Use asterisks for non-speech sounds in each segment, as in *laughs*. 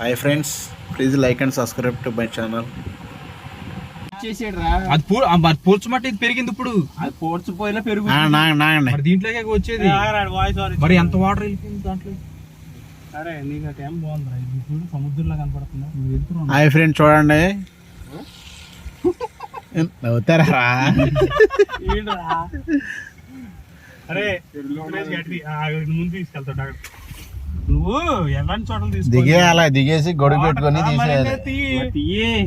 Hi friends please like and subscribe to my channel చేసాడురా. అది పూ మరి ఇది పెరిగింది ఇప్పుడు. అది పోర్చిపోయినా పెరుగు నాగండి మరి దీంట్లోకే వచ్చేది. మరి ఎంత వాటర్ వెళ్ళిపోయింది దాంట్లో? అరే నీకు ఆ టైం బాగుందిరా. ఇది చూడు సముద్రంలో కనపడుతుందా. నువ్వు వెళ్తున్నావు హాయ్ ఫ్రెండ్స్ చూడండి. నవ్వుతారా *laughs* అరే ముందు తీసుకెళ్తాడు అక్కడ నువ్వు ఎలాంటి చోటలు తీసుకో దిగేయాల దిగేసి గొడుగు పెట్టుకొని తీసేయాలి.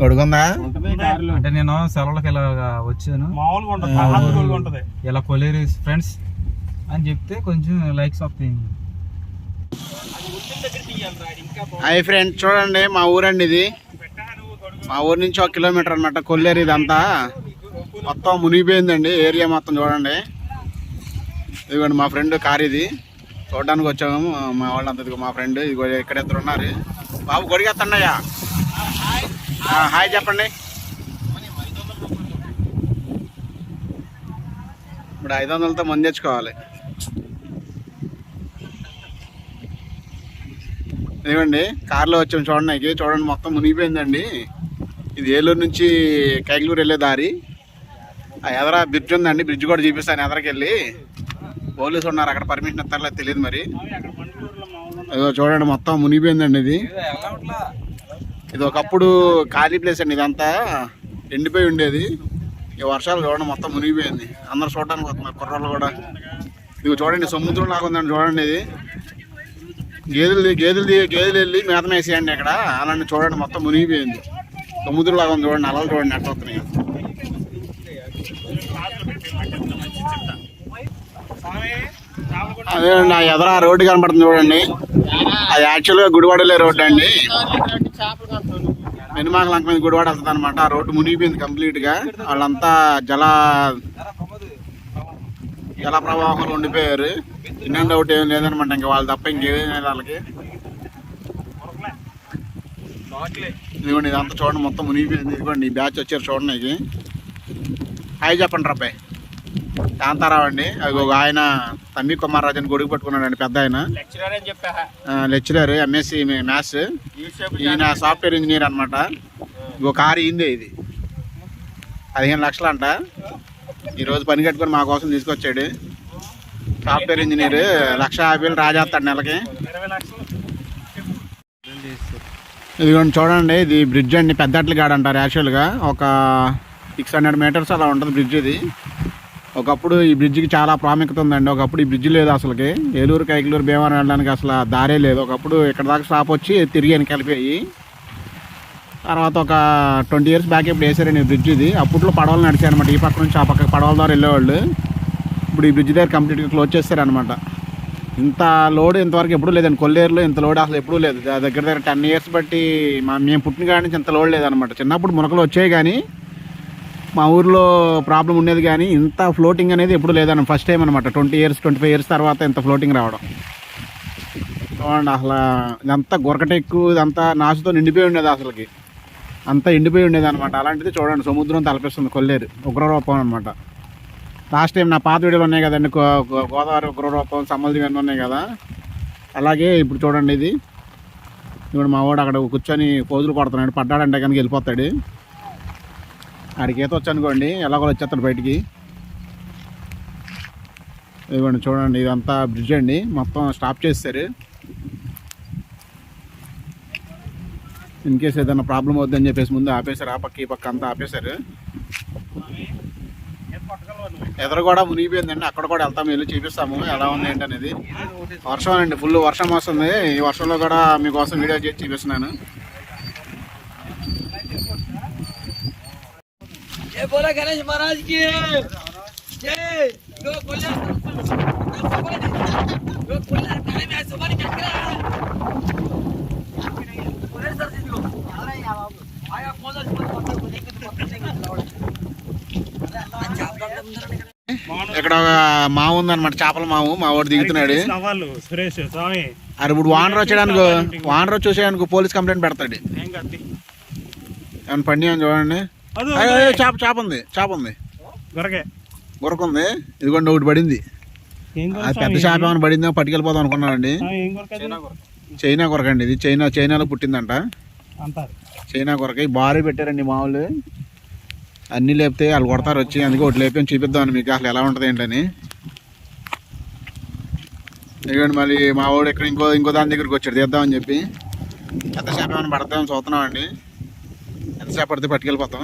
గొడుగుందా? అంటే నేను సెలవులకు ఇలా వచ్చాను. మామూలుగా ఉంటుంది. ఇలా కొలేరు ఫ్రెండ్స్ అని చెప్తే కొంచెం లైక్స్ వస్తాయి హాయ్ ఫ్రెండ్స్ చూడండి మా ఊరండి ఇది. మా ఊరు నుంచి ఒక కిలోమీటర్ అనమాట కొల్లేరు ఇదంతా. మొత్తం మునిగిపోయిందండి ఏరియా మొత్తం చూడండి. ఇదిగోండి మా ఫ్రెండ్ కార్ ఇది. చూడడానికి వచ్చాము. మా వాళ్ళంతా మా ఫ్రెండ్ ఇదిగో ఇక్కడ ఇద్దరు ఉన్నారు. బాబు గొడిగేస్తున్నాయా? హాయ్ చెప్పండి. ఇప్పుడు ఐదు వందలతో మంది తెచ్చుకోవాలి. ఇదిగోండి కార్లో వచ్చాము చూడండి. చూడండి మొత్తం మునిగిపోయిందండి. ఇది ఏలూరు నుంచి కైగలూరు వెళ్ళే దారి. ఆ ఎదర బ్రిడ్జ్ ఉందండి. బ్రిడ్జ్ కూడా చూపిస్తాను ఎదరకెళ్ళి. పోలీసులు ఉన్నారు. అక్కడ పర్మిషన్ ఇస్తారో తెలియదు మరి. అదిగో చూడండి మొత్తం మునిగిపోయిందండి ఇది. ఇది ఒకప్పుడు ఖాళీ ప్లేస్ అండి ఇదంతా. ఎండిపోయి ఉండేది. ఈ వర్షాలు చూడండి మొత్తం మునిగిపోయింది. అందరు చూడడానికి వస్తున్నారు కుర్రోళ్ళు కూడా. ఇది చూడండి సముద్రం లాగా ఉందండి చూడండి ఇది. గేదెలు గేదెలు గేదెలు వెళ్ళి మేత వేసేయండి ఇక్కడ అలాంటి చూడండి మొత్తం మునిగిపోయింది. సముద్రం లాగా ఉంది చూడండి అలలు చూడండి ఎట్లా వస్తున్నాయి. అదేనండి ఆ ఎదర రోడ్డు కనపడుతుంది చూడండి. అది యాక్చువల్గా గుడివాడలే రోడ్డు అండి. వెనుమాక లంక మీద గుడివాడ వస్తుంది అనమాట ఆ రోడ్డు మునిగిపోయింది కంప్లీట్గా. వాళ్ళంతా జల జల ప్రవాహంలో ఉండిపోయారు. ఇన్ డౌట్ ఏం లేదనమాట ఇంకా వాళ్ళు తప్ప ఇంకేం లేదు వాళ్ళకి. ఇదిగోండి ఇదంతా చూడండి మొత్తం మునిగిపోయింది. ఇదిగోండి ఈ బ్యాచ్ వచ్చారు చూడండి ఇది హాయ్ చెప్పండి రబ్బాయి. కాంతారావు అండి. అది ఒక ఆయన తమ్మి కుమార్ రాజు అని గొడుగు పట్టుకున్నాడండి పెద్ద ఆయన. Lecturer MSc maths. ఈయన సాఫ్ట్వేర్ ఇంజనీర్ అనమాట ఇంకో కారు ఈందే ఇది. పదిహేను లక్షలు అంట ఈరోజు పని కట్టుకొని మా కోసం తీసుకొచ్చాడు. సాఫ్ట్వేర్ ఇంజనీర్ లక్ష యాభై వేలు రాజేస్తాడు నెలకి. ఇదిగోండి చూడండి ఇది బ్రిడ్జ్ అండి పెద్దట్ల గాడు అంటారు యాక్చువల్గా ఒక సిక్స్ హండ్రెడ్ మీటర్స్ అలా ఉంటుంది బ్రిడ్జ్ ఇది. ఒకప్పుడు ఈ బ్రిడ్జికి చాలా ప్రాముఖ్యత ఉందండి. ఒకప్పుడు ఈ బ్రిడ్జ్ లేదు అసలుకి. ఏలూరు కైకలూరు భీమవరం వెళ్ళడానికి అసలు దారే లేదు. ఒకప్పుడు ఇక్కడ దాకా స్టాప్ వచ్చి తిరిగి కలిపాయి తర్వాత ఒక ట్వంటీ ఇయర్స్ బ్యాక్ ఇప్పుడు వేసారండి ఈ బ్రిడ్జ్ ఇది. అప్పట్లో పడవలు నడిచాయి అనమాట ఈ పక్క నుంచి ఆ పక్క పడవల ద్వారా వెళ్ళేవాళ్ళు. ఇప్పుడు ఈ బ్రిడ్జ్ దగ్గర కంప్లీట్గా క్లోజ్ చేస్తారనమాట ఇంత లోడ్ ఇంతవరకు ఎప్పుడూ లేదండి. కొల్లేరులో ఇంత లోడ్ అసలు ఎప్పుడూ లేదు. దగ్గర దగ్గర టెన్ ఇయర్స్ బట్టి మా మేము పుట్టిన కాడి నుంచి ఇంత లోడ్ లేదనమాట చిన్నప్పుడు మునకలు వచ్చాయి కానీ మా ఊర్లో ప్రాబ్లం ఉండేది కానీ ఇంత ఫ్లోటింగ్ అనేది ఎప్పుడు లేదన్న ఫస్ట్ టైం అనమాట twenty years twenty five years తర్వాత ఇంత ఫ్లోటింగ్ రావడం. చూడండి అసలు ఇదంతా గొరకటెక్కు ఇదంతా నాసుతో నిండిపోయి ఉండేది అసలుకి. అంతా ఎండిపోయి ఉండేది అనమాట అలాంటిది చూడండి సముద్రం తలపిస్తుంది కొల్లేరు ఉగ్రరూపం అనమాట లాస్ట్ టైం నా పాత వీడియోలు ఉన్నాయి కదండి గోదావరి ఉగ్రరూపం సమ్మల్ది ఇవన్నీ ఉన్నాయి కదా. అలాగే ఇప్పుడు చూడండి ఇది. ఇప్పుడు మా వాడు అక్కడ కూర్చొని పోజులు కొడుతున్నాడు పడ్డాడంటే కనుక వెళ్ళిపోతాడు. ఆడికి ఈత వచ్చి అనుకోండి ఎలాగో వచ్చేస్తాడు బయటికి. ఇదిగోండి చూడండి ఇదంతా బ్రిడ్జ్ అండి. మొత్తం స్టాప్ చేస్తారు ఇన్ కేసు ఏదైనా ప్రాబ్లం అవుద్దని చెప్పేసి ముందు ఆపేశారు. ఆ పక్క ఈ పక్క అంతా ఆపేశారు. ఎదురు కూడా మునిగిపోయిందండి. అక్కడ కూడా వెళ్తాము వెళ్ళి చూపిస్తాము ఎలా ఉంది ఏంటి అనేది. వర్షం అండి ఫుల్ వర్షం వస్తుంది. ఈ వర్షంలో కూడా మీకోసం వీడియో చేసి చూపిస్తున్నాను. बोला गणेश महाराज की जय गो कोल्हा गो कोल्हा काय मी सोबत काय आया कोणा ఇక్కడ ఒక మావు ఉందన్నమాట చేపల మావు మా వాడు దిగుతున్నాడు సవాళ్ళు సురేష్ స్వామి అది ఇప్పుడు వానర్ వచ్చేయడానికి వానర్ వచ్చేసేయడానికి పోలీస్ కంప్లైంట్ పెడతాడు ఏం కట్టి ఏమైనా పండి అని చూడండి అదు అయ్యో, అయ్యో, చేప చేప ఉంది చేప ఉంది. గొరకే గురకుంది ఇదిగోండి ఒకటి పడింది. అది పెద్ద చేప ఏమైనా పడిందో? పట్టుకెళ్ళిపోదాం అనుకున్నానండి చైనా కొరక. అండి ఇది చైనా చైనాలో పుట్టిందంట. అంటారు. చైనా కొరక ఈ భారీ పెట్టారండి మామూలు. అన్నీ లేపితే వాళ్ళు కొడతారు వచ్చి అందుకే ఒకటి లేపి చూపిద్దామని మీకు అసలు ఎలా ఉంటుంది ఏంటని. ఇదిగోండి మళ్ళీ మా వాడు ఇక్కడ ఇంకో ఇంకో దాని దగ్గరికి వచ్చాడు తీద్దామని చెప్పి. ఎంతసేపు ఏమైనా పడతామని చూస్తున్నామండి. చేపడితే పట్టుకెళ్ళిపోతాం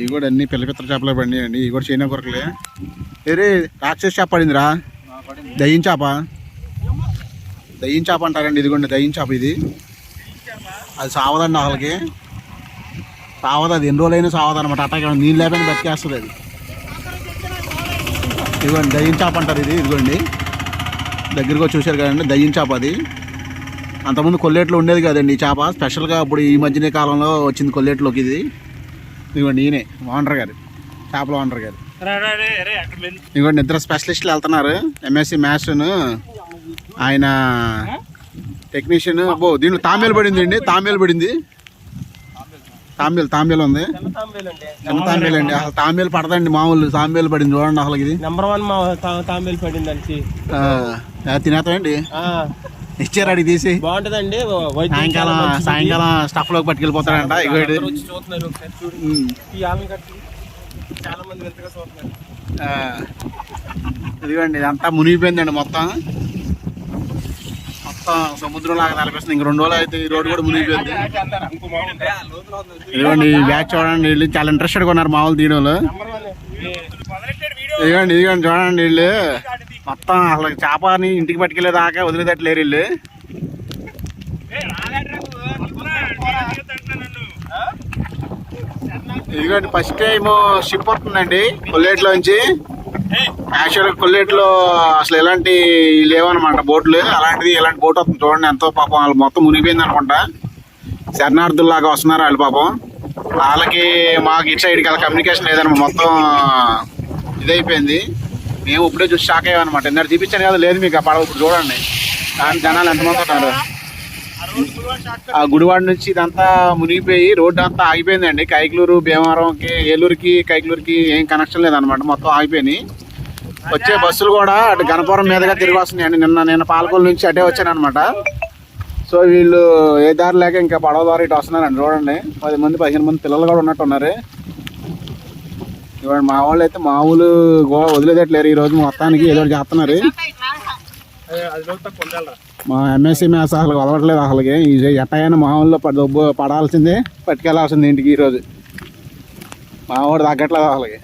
ఇవి కూడా అన్ని పిల్ల పిత్ర చేపలే పడినాయండి ఇవి కూడా చైనా కొరకలే. ఏరే రాక్షస చేప పడిందిరా? దయ్యం చేప? దయ్యం చేప అంటారండి ఇదిగోండి దయ్యం చేప ఇది. అది సావదండి అసలుకి. సావదు అది ఎన్ని రోజులైనా సావదు అనమాట అట్టాక నీళ్ళు లేకపోయినా బతికేస్తుంది అది. ఇదిగోండి దయ్యం చేప అంటారు ఇది ఇదిగోండి. దగ్గరకు వచ్చి చూశారు కదండి దయ్యం చేప అది. అంతకుముందు కొల్లేట్లో ఉండేది కదండి ఈ చేప. స్పెషల్గా ఇప్పుడు ఈ మధ్యనే కాలంలో వచ్చింది కొల్లేట్లోకి ఇది. ఇదిగోండి ఈయనే ఓనర్ గారు చేపల ఓనర్ గారు. ఇదిగోండి ఇద్దరు స్పెషలిస్టులు వెళ్తున్నారు. ఎంఎస్సి మ్యాథ్స్ను ఆయన టెక్నీషియన్ అబ్బో దీంట్లో తామేలు పడింది అండి తామేలు పడింది. తాంబేలు తాంబేలు ఉంది. చిన్న తాంబేలు అండి. అసలు తాంబేలు పడదండి మామూలు తాంబేలు పడింది చూడండి అసలు ఇది. నెంబర్ వన్ తాంబేలు పడింది దానికి తినేస్తామండి. ఆ, ఇచ్చారు అడిగి తీసి. బాగుంటదండి. సాయంకాలం. సాయంకాలం స్టఫ్లోకి పట్టుకెళ్ళిపోతారంట ఇగో ఇది. వచ్చి చూస్తున్నారు ఒకసారి చూడు ఉమ్. ఈ ఆమె కట్టి చాలా మంది వింతగా చూస్తున్నారు. ఆ, ఇదిగోండి ఇదంతా మునిగిపోయిందండి మొత్తం. మొత్తం సముద్రం లాగా తలపిస్తుంది. ఇంక రెండు రోజులు అయితే ఈ రోడ్డు కూడా మునిగిపోయింది. ఇదిగోండి ఈ బ్యాచ్ చూడండి వీళ్ళు చాలా ఇంట్రెస్టెడ్గా ఉన్నారు మామూలు తీయడంలో ఇదిగోండి ఇదిగోండి చూడండి వీళ్ళు. మొత్తం అసలు చేపని ఇంటికి పట్టుకెళ్ళేదాకా వదిలేదట్లేరు వీళ్ళు. ఇదిగోండి ఫస్ట్ టైం షిప్ వస్తుందండి కొల్లేట్లోంచి యాక్చువల్గా కొల్లేట్లో అసలు ఎలాంటి లేవన్నమాట బోట్లు. అలాంటిది ఇలాంటి బోట్ వస్తుంది చూడండి ఎంతో పాపం వాళ్ళు మొత్తం మునిగిపోయింది అనుకుంటా. శరణార్థుల్లాగా వస్తున్నారు వాళ్ళు పాపం. వాళ్ళకి మాకు ఇటు సైడ్కి వాళ్ళ కమ్యూనికేషన్ లేదన్నమాట మొత్తం ఇదైపోయింది. మేము ఇప్పుడే చూసి షాక్ అయ్యామన్నమాట. ఇందాక చూపించాను కదా లేదు మీకు ఆ పడవ ఇప్పుడు చూడండి. దాని జనాలు ఎంతమంది ఉన్నారు? ఆ గుడివాడ నుంచి ఇదంతా మునిగిపోయి రోడ్డు అంతా ఆగిపోయిందండి. కైకలూరు భీమవరంకి ఏలూరుకి కైకలూరుకి ఏం కనెక్షన్ లేదనమాట మొత్తం ఆగిపోయినాయి. వచ్చే బస్సులు కూడా అటు గణపురం మీదుగా తిరిగి వస్తున్నాయండి. నిన్న నేను పాలకొల్లు నుంచి అటే వచ్చాను అనమాట సో వీళ్ళు ఏ దారి లేక ఇంకా పడవ ద్వారా ఇటు వస్తున్నారండి. చూడండి. పది మంది పదిహేను మంది పిల్లలు కూడా ఉన్నట్టున్నారు. ఇవాళ మా వాళ్ళు అయితే మామూలు గో వదిలేదట్లేరు ఈ రోజు మొత్తానికి ఏదో ఒకటి చేస్తున్నారు. మా ఎంఎస్సీ మ్యాథ్స్ అసలు వదలట్లేదు అసలుకి. ఇది ఎట్టయినా మామూలులో పడి పడాల్సిందే పట్టుకెళ్ళాల్సింది ఇంటికి ఈరోజు. మా వాడు తగ్గట్లేదు అసలుకి.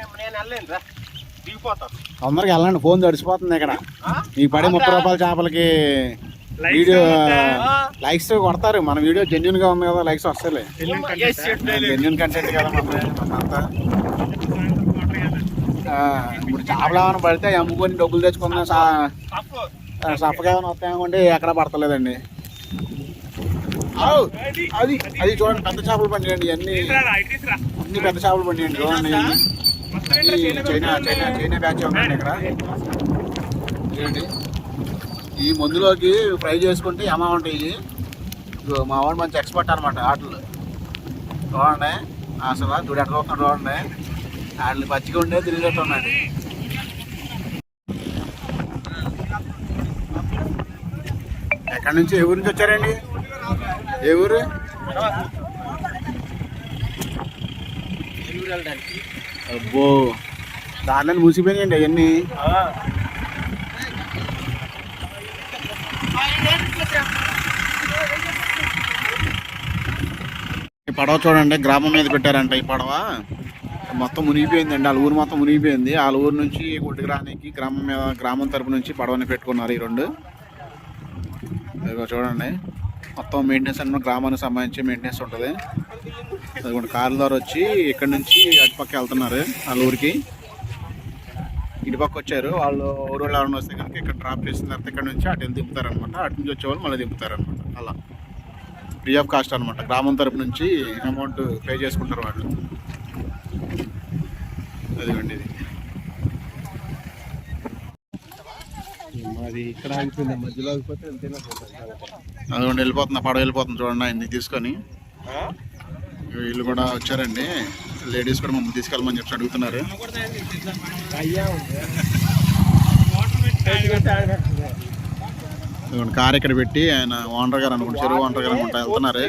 నేను వెళ్ళలేను రా దిగిపోతాను. తొందరగా వెళ్ళండి. ఫోన్ తడిసిపోతుంది ఇక్కడ. ఈ పడే ముప్పై రూపాయల చేపలకి వీడియో లైక్స్ కొడతారు. మన వీడియో జెన్యున్గా ఉంది కదా లైక్స్ వస్తాయి జెన్యున్ కంటెంట్ కదా మన అంతా. ఆ, ఇప్పుడు చేపలు ఏమైనా పడితే అమ్ముకొని డబ్బులు తెచ్చుకున్నా సప్పగా ఏమైనా వస్తాయనుకోండి ఎక్కడ పడతలేదండి! అది అది చూడండి పెద్ద చేపలు పండియండి ఇవన్నీ. అన్ని పెద్ద చేపలు పండియండి చూడండి. చైనా చైనా చైనా బ్యాచ్ ఉందండి ఇక్కడ చూడండి ఈ మందులోకి ఫ్రై చేసుకుంటే అమౌంట్ ఉంటాయి ఇవి. మా వాడు మంచి ఎక్స్పర్ట్ అనమాట ఆటలు. చూడండి అసలు చూడు ఎక్కడ చూస్తున్నాడు చూడండి. వాళ్ళు పచ్చిగా ఉండే తిరిగేట్టు ఉన్నాడు. ఎక్కడి నుంచి? ఏ ఊరు నుంచి వచ్చారండి? ఏ ఊరు? అబ్బో. దాంట్లో మూసిపోయినాయండి అవన్నీ. ఈ పడవ చూడండి గ్రామం మీద పెట్టారంట ఈ పడవ. మొత్తం మునిగిపోయిందండి వాళ్ళ ఊరు మొత్తం మునిగిపోయింది. వాళ్ళ ఊరు నుంచి కొట్టుకురానికి గ్రామం మీద గ్రామం తరపు నుంచి పడవని పెట్టుకున్నారు ఈ రెండు. ఇదిగో చూడండి మొత్తం మెయింటెనెన్స్ అన్న గ్రామానికి సంబంధించి మెయింటెనెన్స్ ఉంటుంది. అదిగోండి కార్ల ద్వారా వచ్చి ఇక్కడ నుంచి అటుపక్క వెళ్తున్నారు వాళ్ళ ఊరికి. ఇటుపక్క వచ్చారు. వాళ్ళు ఊరు వాళ్ళు ఎవరైనా వస్తే కనుక ఇక్కడ డ్రాప్ చేసిన తర్వాత ఇక్కడ నుంచి అటు వెళ్ళి దింపుతారనమాట అటు నుంచి వచ్చే వాళ్ళు మళ్ళీ దింపుతారనమాట అలా. ఫ్రీ ఆఫ్ కాస్ట్ అనమాట గ్రామం తరపు నుంచి అమౌంట్ పే చేసుకుంటారు వాళ్ళు. అదిగోండి ఇది. అదిగోండి వెళ్ళిపోతుంది పడవ వెళ్ళిపోతుంది చూడండి ఆయన్ని తీసుకొని. వీళ్ళు కూడా వచ్చారండి. లేడీస్ కూడా మమ్మల్ని తీసుకెళ్ళమని చెప్పి అడుగుతున్నారు. కార్ ఇక్కడ పెట్టి ఆయన ఓనర్ గారు అనుకుంటా చెరువు ఓనర్ గారు అనుకుంటా వెళ్తున్నారు.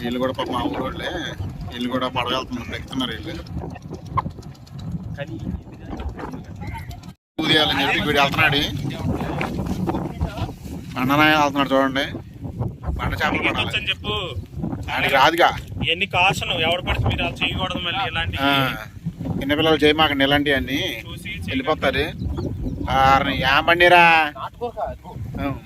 వీళ్ళు కూడా పాప మా ఊరు వాళ్ళే వీళ్ళు కూడా పడగలుతున్నారు ఎక్కుతున్నారు వీళ్ళు. కానీ ఊదియాలని చెప్పి వీడు వెళ్తున్నాడు. అన్ననాయ వెళ్తున్నాడు చూడండి. బండ చేపలు పడాలి. చెప్పు ఆయనకి రాదుగా. ఎన్ని కాసను ఎవడు పడితే మీరు అలా చేయకూడదు మళ్ళీ ఇలాంటి ఆ, చిన్నపిల్లలు చేయమాకండి ఇలాంటివన్నీ వెళ్ళిపోతారు. ఆ,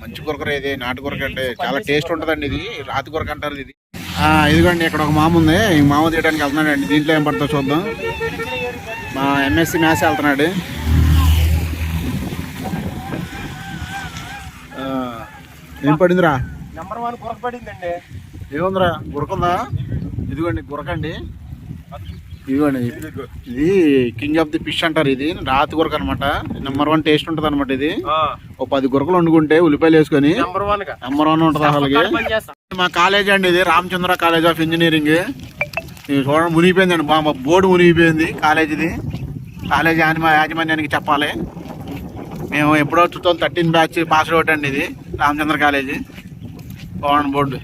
మంచి కొరకర ఇది నాటు కొరక అంటే చాలా టేస్ట్ ఉంటుందండి ఇది. రాతి కొరక అంటారు ఇది. ఆ, ఇదిగోండి ఇక్కడ ఒక మామ ఉంది. ఈ మామ తీయడానికి వెళ్తున్నాడు అండి దీంట్లో ఏం పడుతుందో చూద్దాం. మా ఎంఎస్సి మ్యాథ్స్ వెళ్తున్నాడు. ఆ, ఏం పడిందిరా? నెంబర్ వన్ కొరకబడిందండి ఏముందిరా గురకుందా? ఇదిగోండి గురకండి. ఇదిగోండి ఇది కింగ్ ఆఫ్ ది ఫిష్ అంటారు ఇది. రాతి గురక అనమాట నెంబర్ వన్ టేస్ట్ ఉంటుంది అనమాట ఇది. ఓ పది గురకలు వండుకుంటే ఉల్లిపాయలు వేసుకొని నెంబర్ వన్ ఉంటుంది చేస్తాం. మా కాలేజ్ అండి ఇది. రామచంద్ర కాలేజ్ ఆఫ్ ఇంజనీరింగ్ చూడండి మునిగిపోయిందండి. మా మా బోర్డు మునిగిపోయింది కాలేజీది కాలేజ్ యాజమా యాజమాన్యానికి చెప్పాలి. మేము ఎప్పుడో two thousand thirteen batch pass out అండి ఇది. Ramachandra college Pavan board.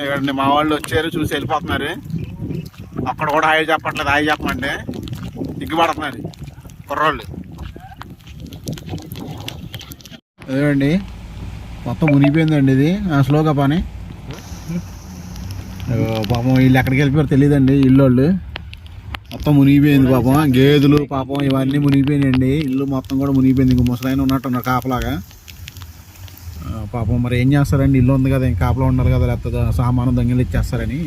ఇక్కడండి మా వాళ్ళు వచ్చారు చూసి వెళ్ళిపోతున్నారు. అక్కడ కూడా హాయి చెప్పట్లేదు హాయి చెప్పమంటే దిగ్గుపడుతున్నారు కుర్రోళ్ళు. అదేండి మొత్తం మునిగిపోయిందండి ఇది ఆ స్లోగా పని. పాపం వీళ్ళు ఎక్కడికి వెళ్ళిపోయారు తెలియదండి ఇల్లు వాళ్ళు మొత్తం మునిగిపోయింది పాపం గేదెలు పాపం ఇవన్నీ మునిగిపోయినాయండి ఇల్లు మొత్తం కూడా మునిగిపోయింది ఇంక ముసలైన ఉన్నట్టున్నారు కాపలాగా. పాపం మరి ఏం చేస్తారండి? ఇల్లు ఉంది కదా ఇంకా కాపలా ఉండాలి కదా లేకపోతే సామాను దొంగలు ఇచ్చేస్తారని.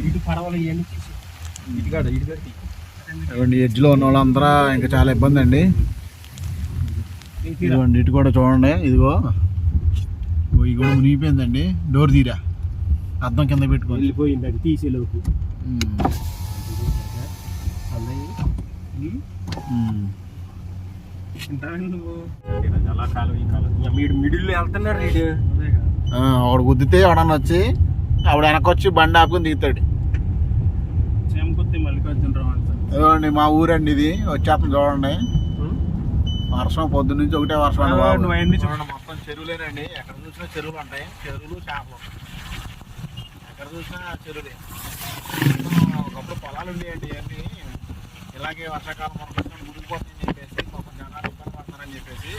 ఇవ్వండి ఎడ్జ్లో ఉన్న వాళ్ళందరూ ఇంకా చాలా ఇబ్బంది అండి. ఇదిగోండి ఇటు కూడా చూడండి ఇదిగో. ఇగో ఇది కూడా మునిగిపోయిందండి. డోర్ తీరా. అద్దం కింద పెట్టుకోండి. వెళ్ళిపోయింది అది తీసేలోపు మిడిల్ వెళ్తున్నాడు వీడు ఆ, ఒకడు గుద్దితే ఎవడన్నా వచ్చి ఆవిడ వెనక్కి వచ్చి బండి ఆపుకుని దిగుతాడు. ఇదిగోండి మా ఊరండి ఇది. వచ్చేస్తుంది చూడండి. వర్షం పొద్దున్న నుంచి ఒకటే వర్షం అండి చూడండి మొత్తం చెరువులేనండి. ఎక్కడ చూసినా చెరువులు ఉంటాయి. చెరువులు చేపలు. ఎక్కడ చూసినా చెరువులే. ఒకప్పుడు పొలాలు ఉండేయండి ఇవన్నీ. ఇలాగే వర్షాకాలం మనకు వచ్చినప్పుడు మునిగిపోతుందని చెప్పేసి పాపం జనాలు అని చెప్పేసి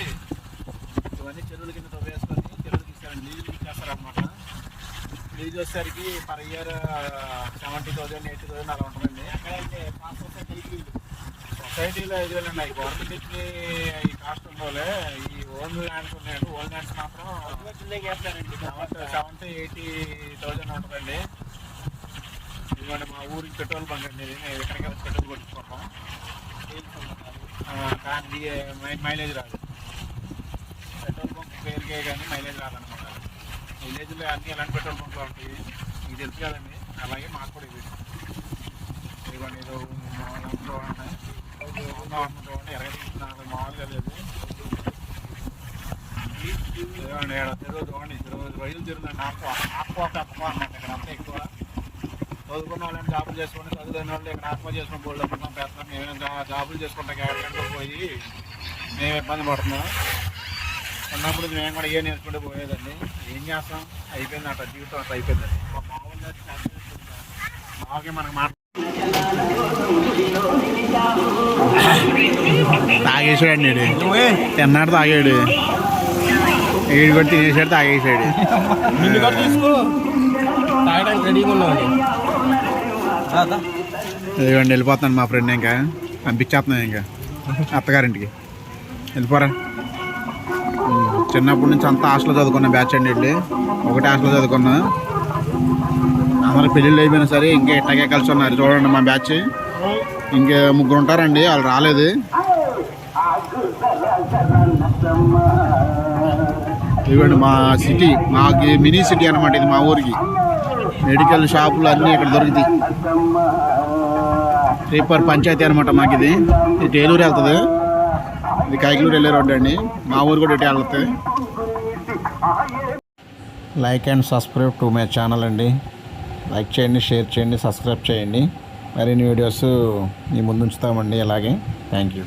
ఇవన్నీ చెరువుల కింద తవ్వేసుకొని చెరువులు తీస్తారండి లీజులు ఇచ్చేస్తారనమాట లీజ్ వచ్చేసరికి per year seventy thousand eighty thousand అలా ఉంటుందండి. ఎక్కడైతే పాస్ సొసైటీకి సొసైటీలో ఐదు వేలు ఉన్నాయి. గవర్నమెంట్కి ఈ కాస్ట్ ఉండవులే ఈ ఓన్ ల్యాండ్స్ ఉన్నాయండి ఓన్ ల్యాండ్స్ మాత్రం సెవెంటీ ఎయిటీ థౌజండ్ ఉంటుందండి. ఇదిగోండి మా ఊరికి పెట్రోల్ బంక్ అండి. ఇది ఎక్కడికి పెట్రోల్ కొట్టుకుంటాం ఆ, కానీ మైలేజ్ రాదు పెట్రోల్ పంప్ పేరుకే కానీ మైలేజ్ రాదనమాట విలేజ్లో అన్నీ ఎలాంటి పెట్రోల్ పంపులు ఉంటాయి మీకు తెలుసు కదండి అలాగే మాకు కూడా ఇది ఇవన్నీ ఇది మామూలు చూడండి మామూలు ఎరగ మామూలుగా లేదు ఏడు ఈడ తిరుగు రైలు తిరుగుతుంది ఆక్వా ఆక్వా తక్కువ అన్నమాట ఇక్కడ అంతా ఎక్కువ చదువుకున్న వాళ్ళని జాబులు చేసుకుని చదువుకున్న వాళ్ళు ఇక్కడ ఆత్మ చేసుకుని బోల్డ్ అనుకుంటాం పెడతాం మేము జాబులు చేసుకుంటాం ఎక్కడికంటే పోయి మేము ఇబ్బంది పడుతున్నాం. ఉన్నప్పుడు మేము కూడా ఏ నేర్చుకుంటూ పోయేదండి. ఏం చేస్తాం? అయిపోయింది అట్లా జీవితం అట్లా అయిపోయిందండి. మాకే మనకు మాట తాగేసాడు వీడు తిన్నాడు తాగాడు. వీడు కూడా తినేసాడు తాగేసాడు. నిన్ను కూడా తీసుకో. తాగడానికి రెడీగా ఉన్నావు. ఇదిగోండి వెళ్ళిపోతున్నాను మా ఫ్రెండ్ ఇంకా. పంపించేస్తున్నాను ఇంకా. అత్తగారింటికి. వెళ్ళిపోరా. చిన్నప్పటి నుంచి అంతా హాస్టల్లో చదువుకున్న బ్యాచ్ అండి వెళ్ళి. ఒకటే హాస్టల్లో చదువుకున్నా. అందరూ పెళ్ళిళ్ళు అయిపోయినా సరే ఇంకా ఇట్టగే కలిసి ఉన్నారు. చూడండి మా బ్యాచ్. ఇంకా ముగ్గురు ఉంటారండి వాళ్ళు రాలేదు. ఇదిగోండి మా సిటీ మాకి మినీ సిటీ అనమాట ఇది మా ఊరికి. మెడికల్ షాపులు అన్నీ ఇక్కడ దొరుకుతాయి. రేపర్ పంచాయతీ అనమాట మాకు ఇది ఇది ఏలూరు వెళ్తుంది. ఇది కైకలూరు వెళ్ళే రోడ్డు అండి. మా ఊరు కూడా ఇటే వెళ్తుంది. Like and subscribe to my channel అండి. లైక్ చేయండి షేర్ చేయండి సబ్స్క్రైబ్ చేయండి. మరిన్ని వీడియోస్ మీ ముందు ఉంచుతామండి. అలాగే. Thank you